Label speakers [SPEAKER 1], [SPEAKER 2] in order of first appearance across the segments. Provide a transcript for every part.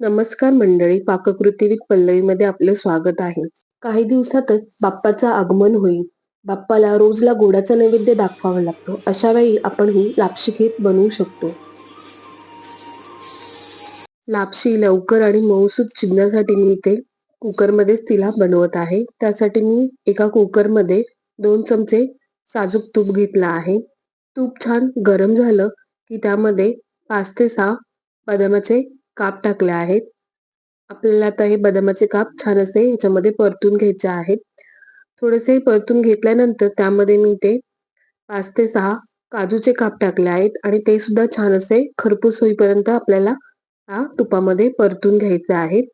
[SPEAKER 1] नमस्कार मंडळी पाककृती विथ पल्लवीमध्ये आपलं स्वागत आहे. काही दिवसातच बाप्पाचं आगमन होईल. बाप्पाला रोजला गोडाचा नैवेद्य दाखवावा लागतो. अशा वेळी आपण ही लापशी खीर बनवू शकतो. लापशी लवकर आणि मऊसूत शिजण्यासाठी मी इथे कुकरमध्येच तिला बनवत आहे. त्यासाठी मी एका कुकरमध्ये दोन चमचे साजूक तूप घेतला आहे. तूप छान गरम झालं की त्यामध्ये पाच ते सहा बदामाचे काप टाकले आहेत. आपल्याला आता हे बदामाचे काप छान असे ह्याच्यामध्ये परतून घ्यायचे आहेत. थोडेसे परतून घेतल्यानंतर त्यामध्ये मी ते पाच ते सहा काजूचे काप टाकले आहेत आणि ते सुद्धा छान असे खरपूस होईपर्यंत आपल्याला हा तुपामध्ये परतून घ्यायचे आहेत.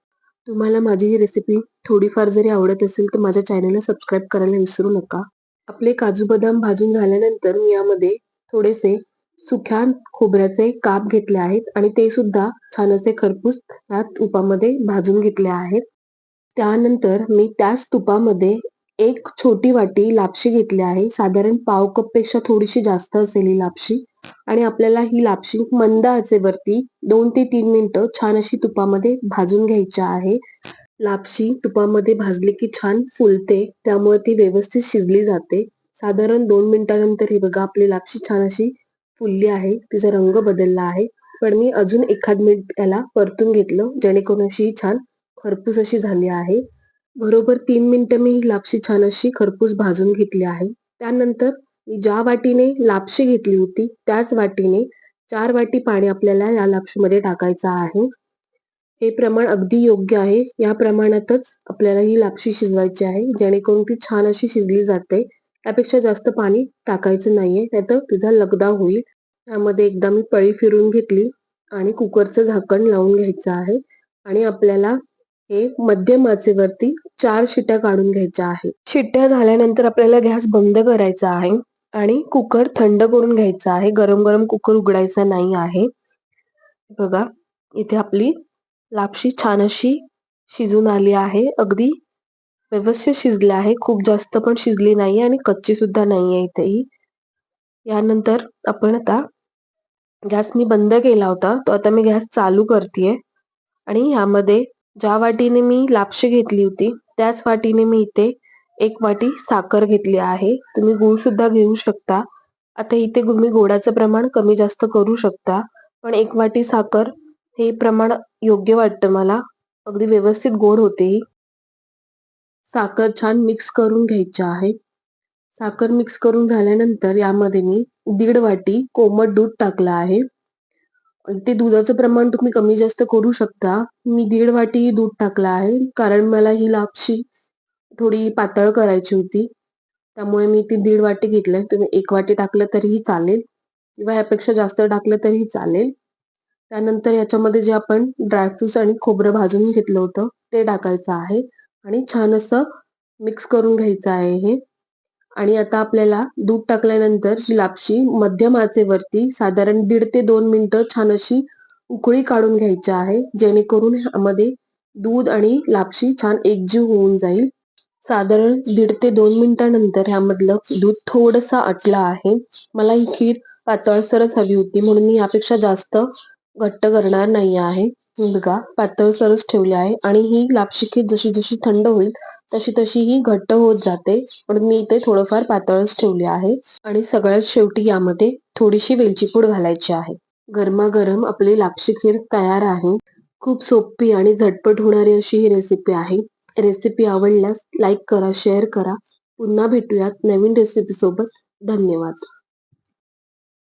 [SPEAKER 1] तुम्हाला माझी ही रेसिपी थोडीफार जरी आवडत असेल तर माझ्या चॅनलला सबस्क्राईब करायला विसरू नका. आपले काजू बदाम भाजून झाल्यानंतर मी यामध्ये थोडेसे सुख्या खोबऱ्याचे काप घेतले आहेत आणि ते सुद्धा छान असे खरपूस या तुपामध्ये भाजून घेतले आहेत. त्यानंतर मी त्याच तुपामध्ये एक छोटी वाटी लापशी घेतली आहे. साधारण पाव कपपेक्षा थोडीशी जास्त असेल ही लापशी. आणि आपल्याला ही लापशी मंद आचेवरती दोन ते तीन मिनिटं छान अशी तुपामध्ये भाजून घ्यायची आहे. लापशी तुपामध्ये भाजली की छान फुलते त्यामुळे ती व्यवस्थित शिजली जाते. साधारण दोन मिनिटानंतर ही बघा आपली लापशी छान अशी फुलली आहे तिचा रंग बदलला आहे. पण मी अजून एखाद मिनिट त्याला परतून घेतलं जेणेकरून अशी छान खरपूस अशी झाली आहे. बरोबर तीन मिनिटं मी लापशी छान अशी खरपूस भाजून घेतली आहे. त्यानंतर मी ज्या वाटीने लापशी घेतली होती त्याच वाटीने चार वाटी पाणी आपल्याला या लापशीमध्ये टाकायचं आहे. हे प्रमाण अगदी योग्य आहे. या प्रमाणातच आपल्याला ही लापशी शिजवायची आहे जेणेकरून ती छान अशी शिजली जाते. त्यापेक्षा जास्त पाणी टाकायचं नाहीये नाहीतर तिचा लगदा होईल. त्यामध्ये एकदा मी पळी फिरून घेतली आणि कुकरचं झाकण लावून घ्यायचं आहे आणि आपल्याला हे मध्यम आचेवरती चार शिट्ट्या काढून घ्यायच्या आहेत. शिट्ट्या झाल्यानंतर आपल्याला गॅस बंद करायचा आहे आणि कुकर थंड करून घ्यायचा आहे. गरम गरम कुकर उघडायचा नाही आहे. बघा इथे आपली लापशी छान अशी शिजून आली आहे. अगदी व्यवस्थित शिजलं आहे. खूप जास्त पण शिजली नाही आणि कच्ची सुद्धा नाहीये इथेही. यानंतर आपण आता गॅस मी बंद केला होता. तो आता मी गॅस चालू करते आणि ह्यामध्ये ज्या वाटीने मी लापशी घेतली होती त्याच वाटीने मी इथे एक वाटी साखर घेतली आहे. तुम्ही गुळ सुद्धा घेऊ शकता. आता इथे तुम्ही गोडाचं प्रमाण कमी जास्त करू शकता. पण एक वाटी साखर हे प्रमाण योग्य वाटतं मला. अगदी व्यवस्थित गोड होते साखर छान मिक्स करून घ्यायची आहे. साखर मिक्स करून झाल्यानंतर यामध्ये मी दीड वाटी कोमट दूध टाकलं आहे. ते दुधाचं प्रमाण तुम्ही कमी जास्त करू शकता. मी दीड वाटी दूध टाकलं आहे. कारण मला ही लापशी थोडी पातळ करायची होती. त्यामुळे मी ती दीड वाटी घेतलंय तुम्ही एक वाटी टाकलं तरीही चालेल. किंवा यापेक्षा जास्त टाकलं तरीही चालेल. त्यानंतर याच्यामध्ये जे आपण ड्रायफ्रुट्स आणि खोबरं भाजून घेतलं होतं ते टाकायचं आहे. आणि छान असं मिक्स करून घ्यायचं आहे हे. आणि आता आपल्याला दूध टाकल्यानंतर ही लापशी मध्यम आचेवरती साधारण दीड ते दोन मिनटं छान अशी उकळी काढून घ्यायची आहे जेणेकरून ह्यामध्ये दूध आणि लापशी छान एकजीव होऊन जाईल. साधारण दीड ते दोन मिनिटानंतर ह्यामधलं दूध थोडस आटलं आहे. मला ही खीर पातळसरच हवी होती म्हणून मी यापेक्षा जास्त घट्ट करणार नाही आहे. बघा पातळसरच ठेवली आहे आणि ही लापशिकी जशी जशी थंड होईल तशी तशी ही घट्ट होत जाते. पण मी इथे थोडंफार पातळच ठेवली आहे आणि सगळ्यात शेवटी यामध्ये थोडीशी वेलची पूड घालायची आहे. गरमागरम आपली लापशी खीर तयार आहे. खूप सोपी आणि झटपट होणारी अशी ही रेसिपी आहे. रेसिपी आवडल्यास लाईक करा शेअर करा. पुन्हा भेटूयात नवीन रेसिपी सोबत. धन्यवाद.